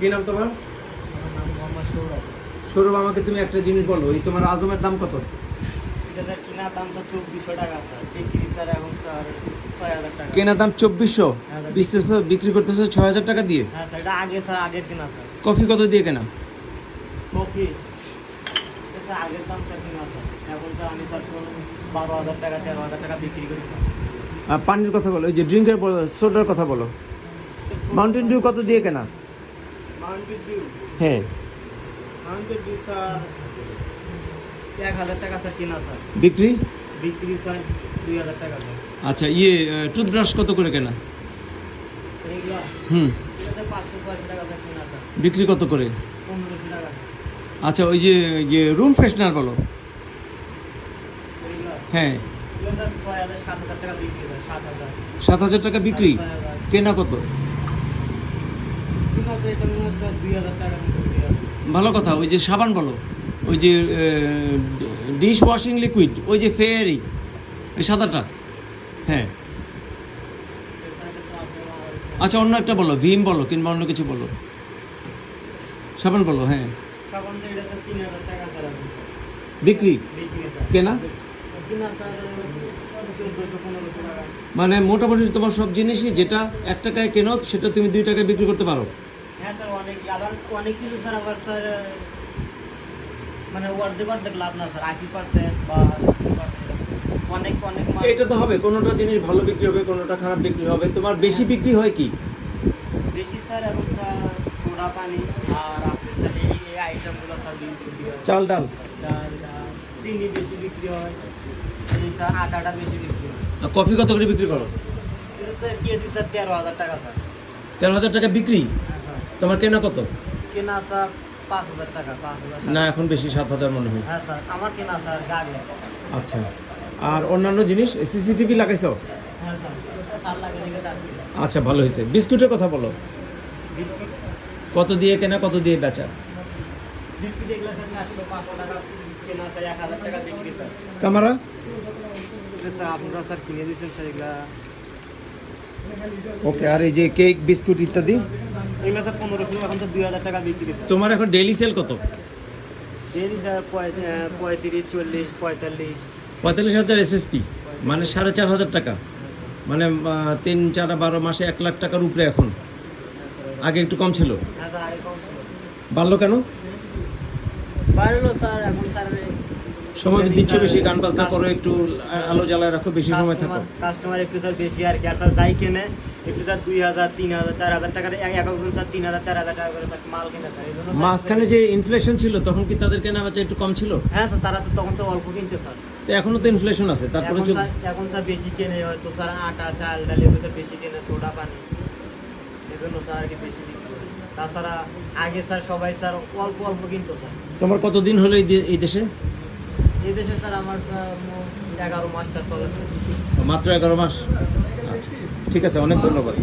কি নাম তোমার? সৌরভ, আমাকে তুমি একটা জিনিস বলো, এই তোমার আজমের দাম কত? কিনা দাম চব্বিশশো, বিচতেছো, বিক্রি করতেছো ছয় হাজার টাকা দিয়ে? কফি কত দিয়ে কেনা? কফি আগের দাম এখন আমি স্যার বারো হাজার টাকা তেরো হাজার টাকা বিক্রি করি পানির কথা বলো, এই যে ড্রিঙ্কের সোডার কথা বলো। মাউন্টেন ডিউ কত দিয়ে কেনা? হ্যাঁ। বিক্রি? বিক্রি স্যার দুই হাজার টাকা আচ্ছা ইয়ে টুথব্রাশ কত করে কেনা? হুম। বিক্রি কত করে? আচ্ছা ওই যে ইয়ে রুম ফ্রেশনার বলো। হ্যাঁ। সাত হাজার টাকা বিক্রি। কেনা কত ঠিক আছে এটা মনে হচ্ছে দুই হাজার টাকা মতো বিক্রি হবে। ভালো কথা, ওই যে সাবান বলো, ওই যে ডিশ ওয়াশিং লিকুইড, ওই যে ফেয়ারি, এই সাদাটা হ্যাঁ। আচ্ছা অন্য একটা বলো, ভিম বলো, কিংবা অন্য কিছু বলো। সাবান বলো হ্যাঁ। বিক্রি? কেনা? মানে মোটামুটি তোমার সব জিনিসই যেটা এক টাকায় কেনো, সেটা তুমি দুই টাকায় বিক্রি করতে পারো। হ্যাঁ স্যার অনেক আবার অনেক কিছু স্যার আবার স্যার মানে অর্ধেক অর্ধেক লাভ না স্যার আশি পার্সেন্ট বা অনেক অনেক এটা তো হবে কোনোটা জিনিস ভালো বিক্রি হবে কোনোটা খারাপ বিক্রি হবে তোমার বেশি বিক্রি হয় কি? বেশি স্যার এখন স্যার সোডা পানি আর আপনার স্যার এই এই আইটেমগুলো স্যার বিক্রি হয়। চাল ডাল? চিনি বেশি বিক্রি হয় এই স্যার আটাটা বেশি বিক্রি হয়। কফি কত করে বিক্রি করো? স্যার কেজি স্যার তেরো হাজার টাকা স্যার। তেরো হাজার টাকা বিক্রি? হ্যাঁ। তোমার কেনা কত? কেনা স্যার পাঁচ হাজার টাকা পাঁচ হাজার না এখন বেশি সাত হাজার মনে হয়। হ্যাঁ স্যার আমার কেনা স্যার গাড়ি আচ্ছা। আর অন্যান্য জিনিস সিসিটিভি লাগাইছো? হ্যাঁ স্যার আচ্ছা ভালো হয়েছে। বিস্কুটের কথা বলো। কত দিয়ে কেনা কত দিয়ে বেচা? স্যার ওকে আর এই যে কেক বিস্কুট ইত্যাদি? এগুলো স্যার পনেরোশো এখন তো দুই হাজার টাকা বিক্রি তোমার এখন ডেইলি সেল কত? আহ, পঁয়ত্রিশ চল্লিশ পঁয়তাল্লিশ। পঁয়তাল্লিশ হাজার এসএসপি মানে সাড়ে চার হাজার টাকা। মানে তিন চার বারো মাসে এক লাখ টাকার উপরে এখন। আগে একটু কম ছিল। হ্যাঁ বাড়লো কেন? বাড়লো স্যার এখন সময় দিচ্ছ বেশি গান বাজনা করো একটু আলো জ্বালায় রাখো বেশি সময় থাকো। কাস্টমার একটু স্যার বেশি আর কি আর স্যার যাই কেনে একটু স্যার দুই হাজার তিন হাজার চার হাজার টাকার এক একজন স্যার তিন হাজার চার হাজার টাকা করে স্যার মাল কিনে স্যার মাঝখানে যে ইনফ্লেশন ছিল তখন কি তাদের কেনা বেচা একটু কম ছিল? হ্যাঁ স্যার তারা তখন স্যার অল্প কিনছে স্যার তো এখনও তো ইনফ্লেশন আছে তারপরে এখন স্যার বেশি কেনে হয়তো স্যার আটা চাল ডাল এগুলো স্যার বেশি কেনে সোডা পানি। এই জন্য স্যার আর কি বেশি বিক্রি তাছাড়া আগে স্যার সবাই স্যার অল্প অল্প কিনতো স্যার তোমার কতদিন হলো এই দেশে? এই দেশে স্যার আমার এগারো মাসটা চলেছে। মাত্র এগারো মাস? আচ্ছা। ঠিক আছে, অনেক ধন্যবাদ।